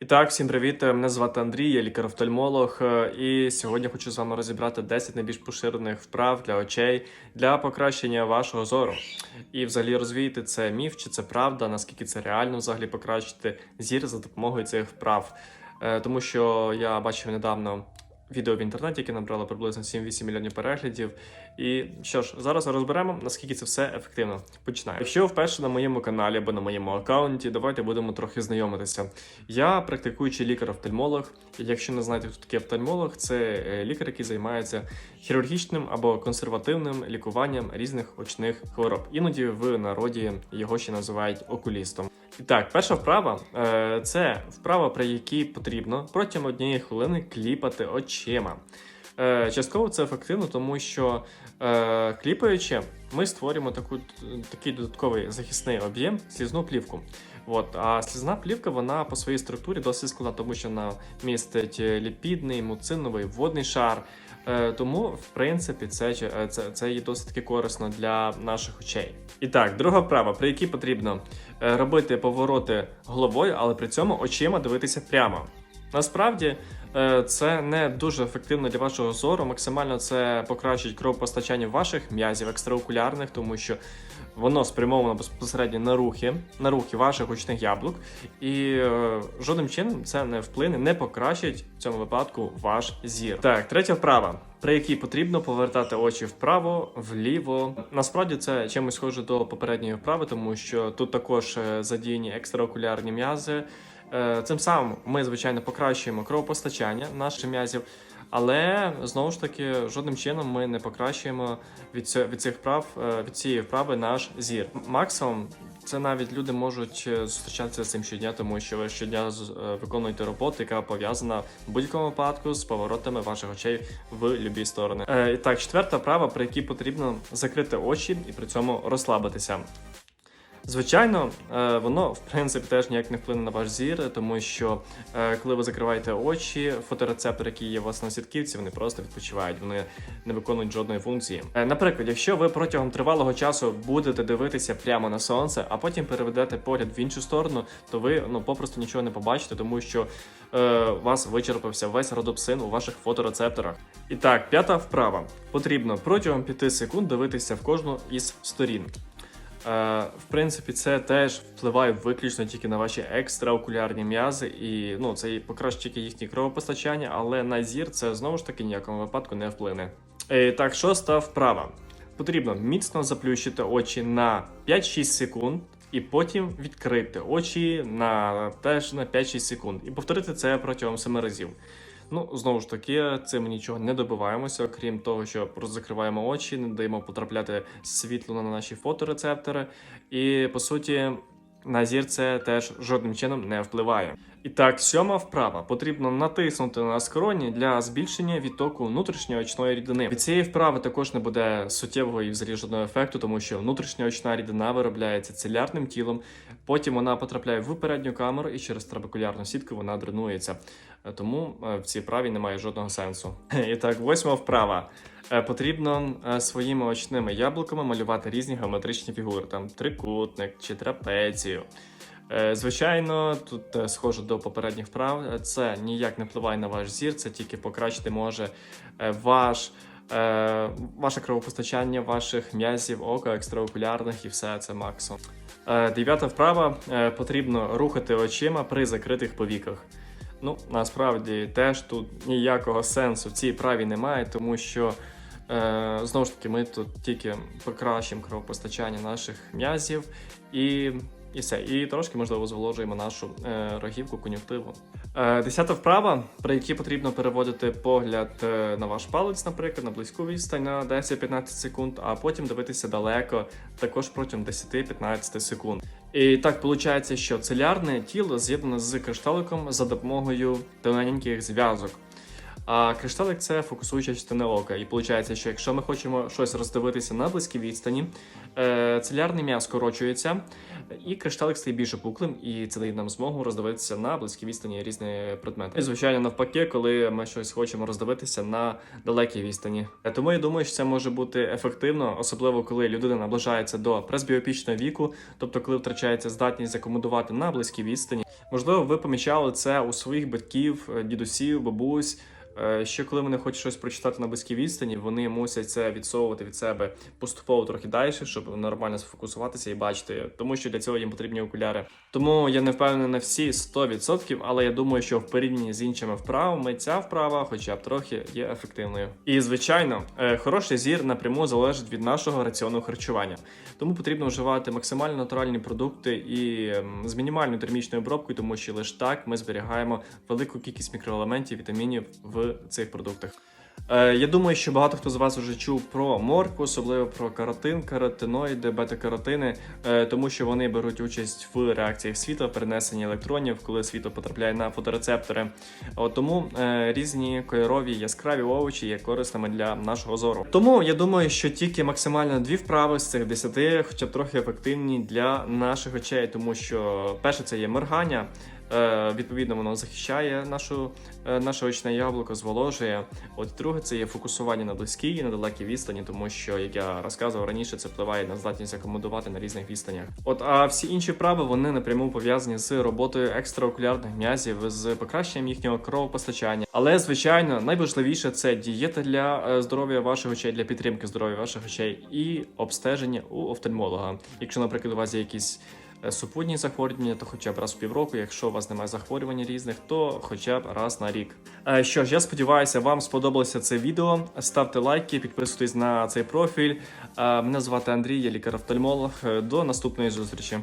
І так, всім привіт. Мене звати Андрій, я лікар-офтальмолог. е, І сьогодні хочу з вами розібрати 10 найбільш поширених вправ для очей для покращення вашого зору. І взагалі розвіяти це міф, чи це правда, наскільки це реально взагалі покращити зір за допомогою цих вправ. Е, Тому що я бачив недавно відео в інтернеті, яке набрало приблизно 7-8 мільйонів переглядів. І що ж, зараз розберемо, наскільки це все ефективно. Починаємо. Якщо вперше на моєму каналі або на моєму аккаунті, давайте будемо трохи знайомитися. Я практикуючий лікар-офтальмолог. Якщо не знаєте, хто такий офтальмолог, це е, лікар, який займається хірургічним або консервативним лікуванням різних очних хвороб. Іноді в народі його ще називають окулістом. І так, перша вправа е, це вправа, при якій потрібно протягом однієї хвилини кліпати очима. Е, Частково це ефективно, тому що е, кліпаючи, ми створюємо таку, такий додатковий захисний об'єм слізну плівку. От, а слізна плівка вона по своїй структурі досить складна, тому що вона містить ліпідний, муциновий, водний шар. Е, Тому, в принципі, це, це, це, це є досить таки корисно для наших очей. І так, друга вправа, при якій потрібно е, робити повороти головою, але при цьому очима дивитися прямо. Насправді е, це не дуже ефективно для вашого зору. Максимально це покращить кровопостачання ваших м'язів екстраокулярних, тому що воно спрямовано безпосередньо на рухи, на рухи ваших очних яблук, і е, жодним чином це не вплине, не покращить в цьому випадку ваш зір. Так, третя вправа. При якій потрібно повертати очі вправо, вліво. Насправді це чимось схоже до попередньої вправи, тому що тут також е, задіяні екстраокулярні м'язи. Е, Цим самим ми, звичайно, покращуємо кровопостачання наших м'язів, але знову ж таки жодним чином ми не покращуємо від цього від цих вправ е, від цієї вправи наш зір. Максимум це навіть люди можуть е, зустрічатися з цим щодня, тому що ви щодня виконуєте роботу, яка пов'язана в будь-якому випадку з поворотами ваших очей в любі сторони. І так, четверта вправа, при якій потрібно закрити очі і при цьому розслабитися. Звичайно, е, воно в принципі теж ніяк не вплине на ваш зір, тому що е, коли ви закриваєте очі, фоторецептори, які є у вас на сітківці, вони просто відпочивають, вони не виконують жодної функції. Е, Наприклад, якщо ви протягом тривалого часу будете дивитися прямо на сонце, а потім переведете погляд в іншу сторону, то ви ну попросту нічого не побачите, тому що е, вас вичерпався весь родопсин у ваших фоторецепторах. І так, п'ята вправа. Потрібно протягом 5 секунд дивитися в кожну із сторін. Е, В принципі, це теж впливає виключно тільки на ваші екстраокулярні м'язи, і ну це і покращить тільки їхнє кровопостачання, але на зір це знову ж таки ніякому випадку не вплине. Е, Так, шоста вправа. Потрібно міцно заплющити очі на 5-6 секунд. І потім відкрити очі на теж на 5-6 секунд і повторити це протягом 7 разів. Ну, знову ж таки, цим нічого не добиваємося, крім того, що закриваємо очі, не даємо потрапляти світло на наші фоторецептори, і по суті. На зір це теж жодним чином не впливає. І так, сьома вправа потрібно натиснути на скроні для збільшення відтоку внутрішньої очної рідини. Від цієї вправи також не буде суттєвого і взагалі жодного ефекту, тому що внутрішня очна рідина виробляється целярним тілом. Потім вона потрапляє в передню камеру і через трабекулярну сітку вона дренується. Е, Тому е, в цій вправі немає жодного сенсу. І так, восьма вправа. Е, Потрібно е, своїми очними яблуками малювати різні геометричні фігури, там трикутник чи трапецію. Е, Звичайно, тут схоже до попередніх вправ. Це ніяк не впливає на ваш зір, це тільки покращити може ваш. Ваше кровопостачання ваших м'язів, ока, екстраокулярних і все це максимум. Дев'ята вправа потрібно рухати очима при закритих повіках. Ну, насправді теж тут ніякого сенсу в цій праві немає, тому що знову ж таки ми тут тільки покращимо кровопостачання наших м'язів і, і все. І трошки, можливо, зволожуємо нашу е, рогівку, кон'юктиву. Е, десята вправа, при якій потрібно переводити погляд е, на ваш палець, наприклад, на близьку відстань на 10-15 секунд, а потім дивитися далеко, також протягом 10-15 секунд. І так виходить, що целярне тіло з'єднане з кришталиком за допомогою тоненьких зв'язок. А кришталик це фокусуюча частина ока. І виходить, що якщо ми хочемо щось роздивитися на близькій відстані, е, целярний м'яз скорочується, і кришталик стає більш опуклим, і це дає нам змогу роздивитися на близькій відстані різні предмети. І звичайно, навпаки, коли ми щось хочемо роздивитися на далекій відстані. Е, Тому я думаю, що це може бути ефективно, особливо коли людина наближається до пресбіопічного віку, тобто коли втрачається здатність закомодувати на близькій відстані. Можливо, ви помічали це у своїх батьків, дідусів, бабусь. Е, Ще коли вони хочуть щось прочитати на близькій відстані, вони мусять це відсовувати від себе поступово трохи далі, щоб нормально сфокусуватися і бачити, тому що для цього їм потрібні окуляри. Тому я не впевнений на всі 100%, але я думаю, що в порівнянні з іншими вправами ця вправа, хоча б трохи, є ефективною. І звичайно, е, хороший зір напряму залежить від нашого раціону харчування. Тому потрібно вживати максимально натуральні продукти і ем, з мінімальною термічною обробкою, тому що лише так ми зберігаємо велику кількість мікроелементів, вітамінів в цих продуктах. Е, я думаю, що багато хто з вас вже чув про моркву, особливо про каротин, каротиноїди, бета-каротини, е, тому що вони беруть участь в реакціях світла, перенесенні електронів, коли світло потрапляє на фоторецептори. От тому е, різні кольорові яскраві овочі є корисними для нашого зору. Тому я думаю, що тільки максимально дві вправи з цих 10, хоча б трохи ефективні для наших очей, тому що перше це є моргання. Е, відповідно, воно захищає нашу, е, наше очне яблуко, зволожує. От друге, це є фокусування на близькій і на далекій відстані, тому що, як я розказував раніше, це впливає на здатність акомодувати на різних відстанях. От а всі інші вправи вони напряму пов'язані з роботою екстраокулярних м'язів, з покращенням їхнього кровопостачання. Але звичайно, найважливіше це дієта для е, здоров'я ваших очей, для підтримки здоров'я ваших очей і обстеження у офтальмолога. Якщо, наприклад, у вас є якісь супутні захворювання, то хоча б раз в півроку. Якщо у вас немає захворювань різних, то хоча б раз на рік. Е, Що ж, я сподіваюся, вам сподобалося це відео. Ставте лайки, підписуйтесь на цей профіль. Е, Мене звати Андрій, я лікар-офтальмолог. Е, До наступної зустрічі.